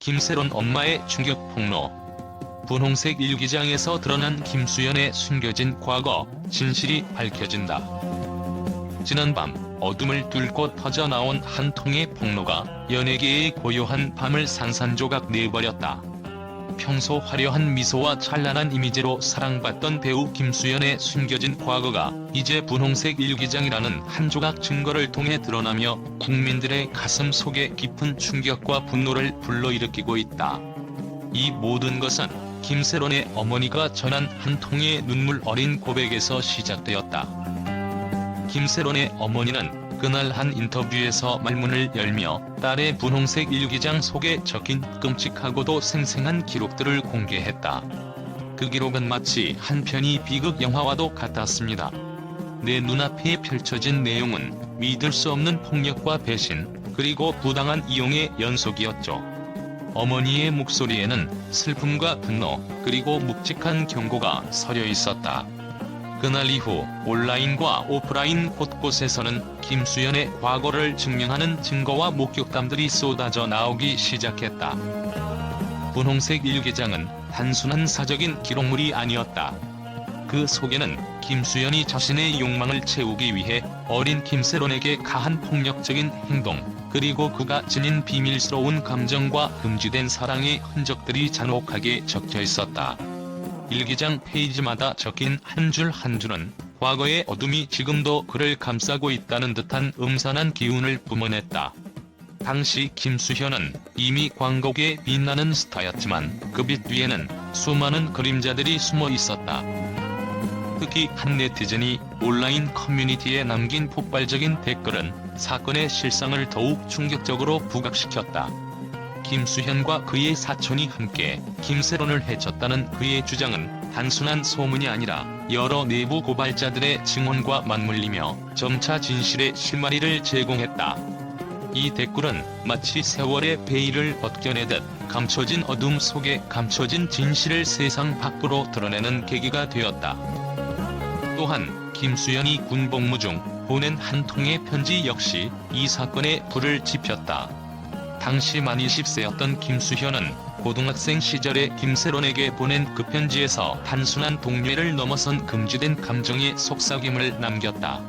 김세론 엄마의 충격 폭로. 분홍색 일기장에서 드러난 김수현의 숨겨진 과거, 진실이 밝혀진다. 지난 밤 어둠을 뚫고 터져나온 한 통의 폭로가 연예계의 고요한 밤을 산산조각 내버렸다. 평소 화려한 미소와 찬란한 이미지로 사랑받던 배우 김수현의 숨겨진 과거가 이제 분홍색 일기장이라는 한 조각 증거를 통해 드러나며 국민들의 가슴 속에 깊은 충격과 분노를 불러일으키고 있다. 이 모든 것은 김세론의 어머니가 전한 한 통의 눈물 어린 고백에서 시작되었다. 김세론의 어머니는 그날 한 인터뷰에서 말문을 열며 딸의 분홍색 일기장 속에 적힌 끔찍하고도 생생한 기록들을 공개했다. 그 기록은 마치 한 편의 비극 영화와도 같았습니다. 내 눈앞에 펼쳐진 내용은 믿을 수 없는 폭력과 배신, 그리고 부당한 이용의 연속이었죠. 어머니의 목소리에는 슬픔과 분노, 그리고 묵직한 경고가 서려 있었다. 그날 이후 온라인과 오프라인 곳곳에서는 김수현의 과거를 증명하는 증거와 목격담들이 쏟아져 나오기 시작했다. 분홍색 일기장은 단순한 사적인 기록물이 아니었다. 그 속에는 김수현이 자신의 욕망을 채우기 위해 어린 김세론에게 가한 폭력적인 행동, 그리고 그가 지닌 비밀스러운 감정과 금지된 사랑의 흔적들이 잔혹하게 적혀 있었다. 일기장 페이지마다 적힌 한 줄 한 줄은 과거의 어둠이 지금도 그를 감싸고 있다는 듯한 음산한 기운을 뿜어냈다. 당시 김수현은 이미 광곡에 빛나는 스타였지만 그 빛 뒤에는 수많은 그림자들이 숨어 있었다. 특히 한 네티즌이 온라인 커뮤니티에 남긴 폭발적인 댓글은 사건의 실상을 더욱 충격적으로 부각시켰다. 김수현과 그의 사촌이 함께 김세론을 해쳤다는 그의 주장은 단순한 소문이 아니라 여러 내부 고발자들의 증언과 맞물리며 점차 진실의 실마리를 제공했다. 이 댓글은 마치 세월의 베일을 벗겨내듯 감춰진 어둠 속에 감춰진 진실을 세상 밖으로 드러내는 계기가 되었다. 또한 김수현이 군복무 중 보낸 한 통의 편지 역시 이 사건에 불을 지폈다. 당시 만 20세였던 김수현은 고등학생 시절에 김세론에게 보낸 그 편지에서 단순한 동료를 넘어선 금지된 감정의 속삭임을 남겼다.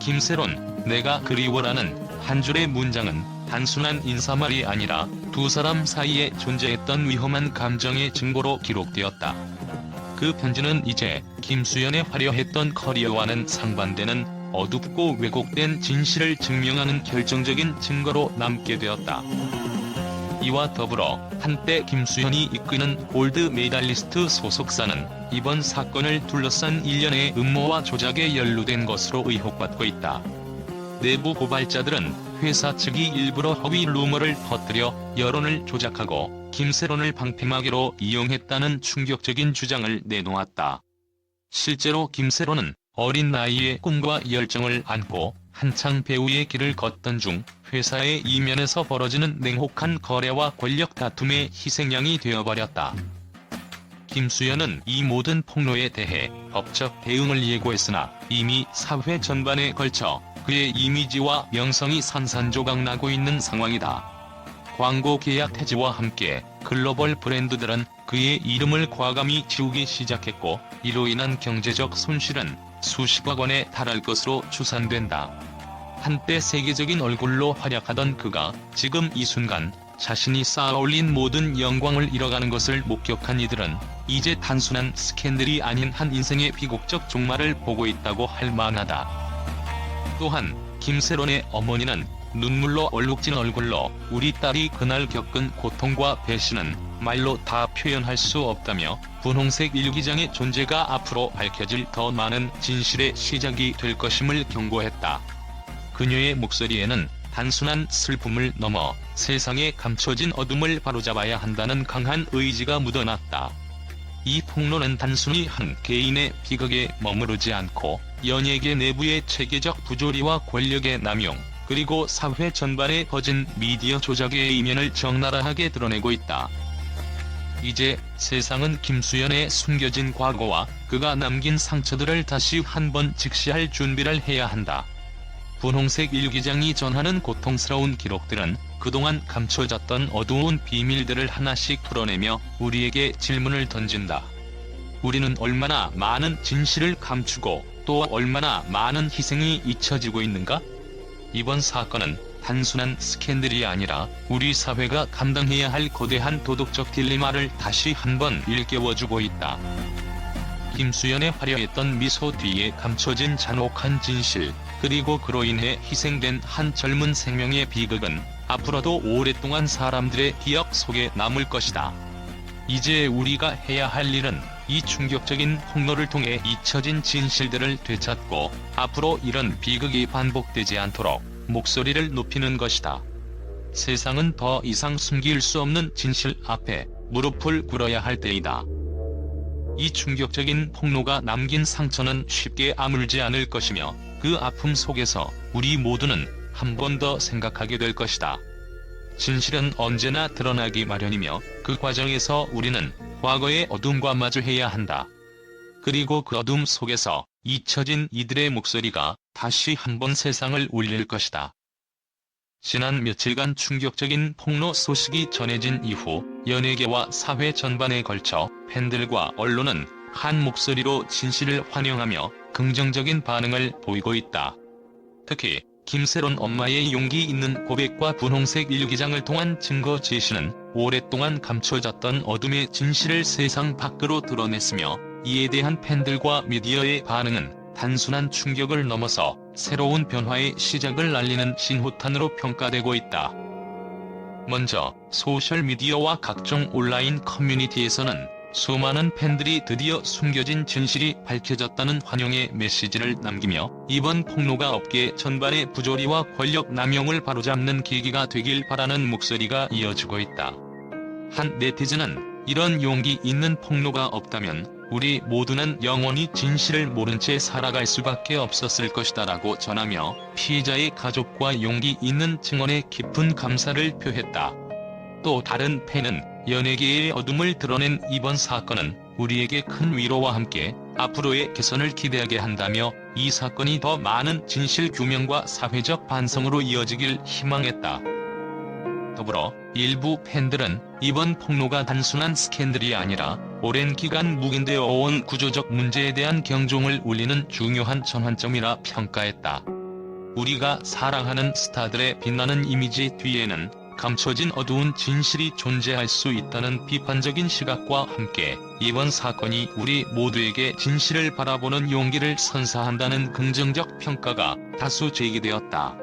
김세론, 내가 그리워라는 한 줄의 문장은 단순한 인사말이 아니라 두 사람 사이에 존재했던 위험한 감정의 증거로 기록되었다. 그 편지는 이제 김수현의 화려했던 커리어와는 상반되는 어둡고 왜곡된 진실을 증명하는 결정적인 증거로 남게 되었다. 이와 더불어 한때 김수현이 이끄는 골드 메달리스트 소속사는 이번 사건을 둘러싼 일련의 음모와 조작에 연루된 것으로 의혹받고 있다. 내부 고발자들은 회사 측이 일부러 허위 루머를 퍼뜨려 여론을 조작하고 김세론을 방패막이로 이용했다는 충격적인 주장을 내놓았다. 실제로 김세론은 어린 나이에 꿈과 열정을 안고 한창 배우의 길을 걷던 중 회사의 이면에서 벌어지는 냉혹한 거래와 권력 다툼의 희생양이 되어버렸다. 김수현은 이 모든 폭로에 대해 법적 대응을 예고했으나 이미 사회 전반에 걸쳐 그의 이미지와 명성이 산산조각 나고 있는 상황이다. 광고 계약 해지와 함께 글로벌 브랜드들은 그의 이름을 과감히 지우기 시작했고 이로 인한 경제적 손실은 수십억 원에 달할 것으로 추산된다. 한때 세계적인 얼굴로 활약하던 그가 지금 이 순간 자신이 쌓아올린 모든 영광을 잃어가는 것을 목격한 이들은 이제 단순한 스캔들이 아닌 한 인생의 비곡적 종말을 보고 있다고 할 만하다. 또한 김세론의 어머니는 눈물로 얼룩진 얼굴로 우리 딸이 그날 겪은 고통과 배신은 말로 다 표현할 수 없다며 분홍색 일기장의 존재가 앞으로 밝혀질 더 많은 진실의 시작이 될 것임을 경고했다. 그녀의 목소리에는 단순한 슬픔을 넘어 세상에 감춰진 어둠을 바로잡아야 한다는 강한 의지가 묻어났다. 이 폭로는 단순히 한 개인의 비극에 머무르지 않고 연예계 내부의 체계적 부조리와 권력의 남용, 그리고 사회 전반에 퍼진 미디어 조작의 이면을 적나라하게 드러내고 있다. 이제 세상은 김수현의 숨겨진 과거와 그가 남긴 상처들을 다시 한번 직시할 준비를 해야 한다. 분홍색 일기장이 전하는 고통스러운 기록들은 그동안 감춰졌던 어두운 비밀들을 하나씩 풀어내며 우리에게 질문을 던진다. 우리는 얼마나 많은 진실을 감추고 또 얼마나 많은 희생이 잊혀지고 있는가? 이번 사건은 단순한 스캔들이 아니라 우리 사회가 감당해야 할 거대한 도덕적 딜레마를 다시 한번 일깨워주고 있다. 김수연의 화려했던 미소 뒤에 감춰진 잔혹한 진실, 그리고 그로 인해 희생된 한 젊은 생명의 비극은 앞으로도 오랫동안 사람들의 기억 속에 남을 것이다. 이제 우리가 해야 할 일은 이 충격적인 폭로를 통해 잊혀진 진실들을 되찾고 앞으로 이런 비극이 반복되지 않도록 목소리를 높이는 것이다. 세상은 더 이상 숨길 수 없는 진실 앞에 무릎을 꿇어야 할 때이다. 이 충격적인 폭로가 남긴 상처는 쉽게 아물지 않을 것이며 그 아픔 속에서 우리 모두는 한 번 더 생각하게 될 것이다. 진실은 언제나 드러나기 마련이며 그 과정에서 우리는 과거의 어둠과 마주해야 한다. 그리고 그 어둠 속에서 잊혀진 이들의 목소리가 다시 한번 세상을 울릴 것이다. 지난 며칠간 충격적인 폭로 소식이 전해진 이후 연예계와 사회 전반에 걸쳐 팬들과 언론은 한 목소리로 진실을 환영하며 긍정적인 반응을 보이고 있다. 특히 김세론 엄마의 용기 있는 고백과 분홍색 일기장을 통한 증거 제시는 오랫동안 감춰졌던 어둠의 진실을 세상 밖으로 드러냈으며 이에 대한 팬들과 미디어의 반응은 단순한 충격을 넘어서 새로운 변화의 시작을 알리는 신호탄으로 평가되고 있다. 먼저 소셜미디어와 각종 온라인 커뮤니티에서는 수많은 팬들이 드디어 숨겨진 진실이 밝혀졌다는 환영의 메시지를 남기며 이번 폭로가 업계 전반의 부조리와 권력 남용을 바로잡는 계기가 되길 바라는 목소리가 이어지고 있다. 한 네티즌은 이런 용기 있는 폭로가 없다면 우리 모두는 영원히 진실을 모른 채 살아갈 수밖에 없었을 것이다 라고 전하며 피해자의 가족과 용기 있는 증언에 깊은 감사를 표했다. 또 다른 팬은 연예계의 어둠을 드러낸 이번 사건은 우리에게 큰 위로와 함께 앞으로의 개선을 기대하게 한다며 이 사건이 더 많은 진실 규명과 사회적 반성으로 이어지길 희망했다. 더불어 일부 팬들은 이번 폭로가 단순한 스캔들이 아니라 오랜 기간 묵인되어 온 구조적 문제에 대한 경종을 울리는 중요한 전환점이라 평가했다. 우리가 사랑하는 스타들의 빛나는 이미지 뒤에는 감춰진 어두운 진실이 존재할 수 있다는 비판적인 시각과 함께 이번 사건이 우리 모두에게 진실을 바라보는 용기를 선사한다는 긍정적 평가가 다수 제기되었다.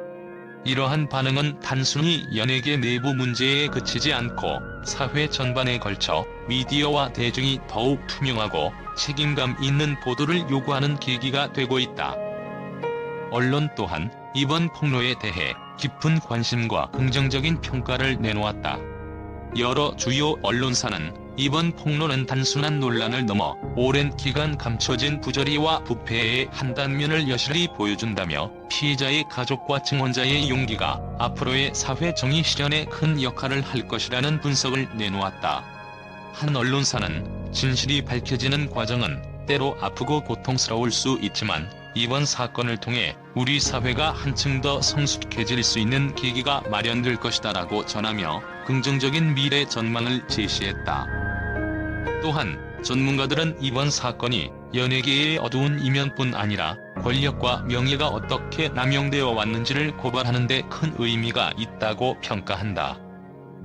이러한 반응은 단순히 연예계 내부 문제에 그치지 않고 사회 전반에 걸쳐 미디어와 대중이 더욱 투명하고 책임감 있는 보도를 요구하는 계기가 되고 있다. 언론 또한 이번 폭로에 대해 깊은 관심과 긍정적인 평가를 내놓았다. 여러 주요 언론사는 이번 폭로는 단순한 논란을 넘어 오랜 기간 감춰진 부조리와 부패의 한 단면을 여실히 보여준다며 피해자의 가족과 증언자의 용기가 앞으로의 사회 정의 실현에 큰 역할을 할 것이라는 분석을 내놓았다. 한 언론사는 진실이 밝혀지는 과정은 때로 아프고 고통스러울 수 있지만 이번 사건을 통해 우리 사회가 한층 더 성숙해질 수 있는 계기가 마련될 것이다라고 전하며 긍정적인 미래 전망을 제시했다. 또한 전문가들은 이번 사건이 연예계의 어두운 이면뿐 아니라 권력과 명예가 어떻게 남용되어 왔는지를 고발하는 데 큰 의미가 있다고 평가한다.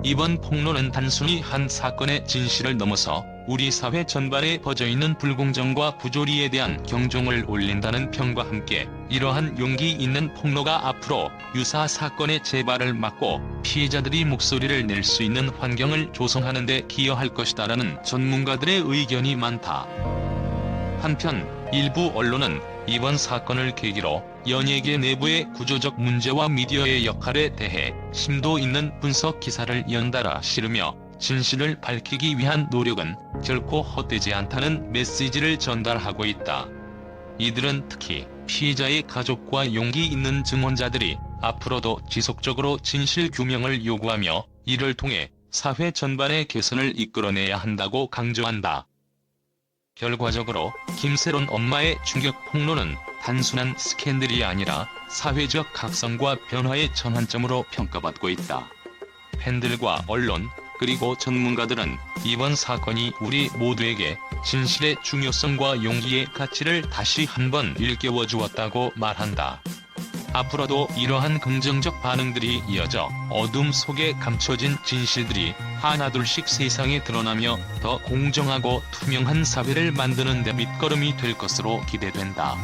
이번 폭로는 단순히 한 사건의 진실을 넘어서 우리 사회 전반에 퍼져있는 불공정과 부조리에 대한 경종을 울린다는 평과 함께 이러한 용기 있는 폭로가 앞으로 유사 사건의 재발을 막고 피해자들이 목소리를 낼 수 있는 환경을 조성하는 데 기여할 것이다라는 전문가들의 의견이 많다. 한편 일부 언론은 이번 사건을 계기로 연예계 내부의 구조적 문제와 미디어의 역할에 대해 심도 있는 분석 기사를 연달아 실으며 진실을 밝히기 위한 노력은 결코 헛되지 않다는 메시지를 전달하고 있다. 이들은 특히 피해자의 가족과 용기 있는 증언자들이 앞으로도 지속적으로 진실 규명을 요구하며 이를 통해 사회 전반의 개선을 이끌어내야 한다고 강조한다. 결과적으로 김세론 엄마의 충격 폭로는 단순한 스캔들이 아니라 사회적 각성과 변화의 전환점으로 평가받고 있다. 팬들과 언론, 그리고 전문가들은 이번 사건이 우리 모두에게 진실의 중요성과 용기의 가치를 다시 한번 일깨워 주었다고 말한다. 앞으로도 이러한 긍정적 반응들이 이어져 어둠 속에 감춰진 진실들이 하나둘씩 세상에 드러나며 더 공정하고 투명한 사회를 만드는 데 밑거름이 될 것으로 기대된다.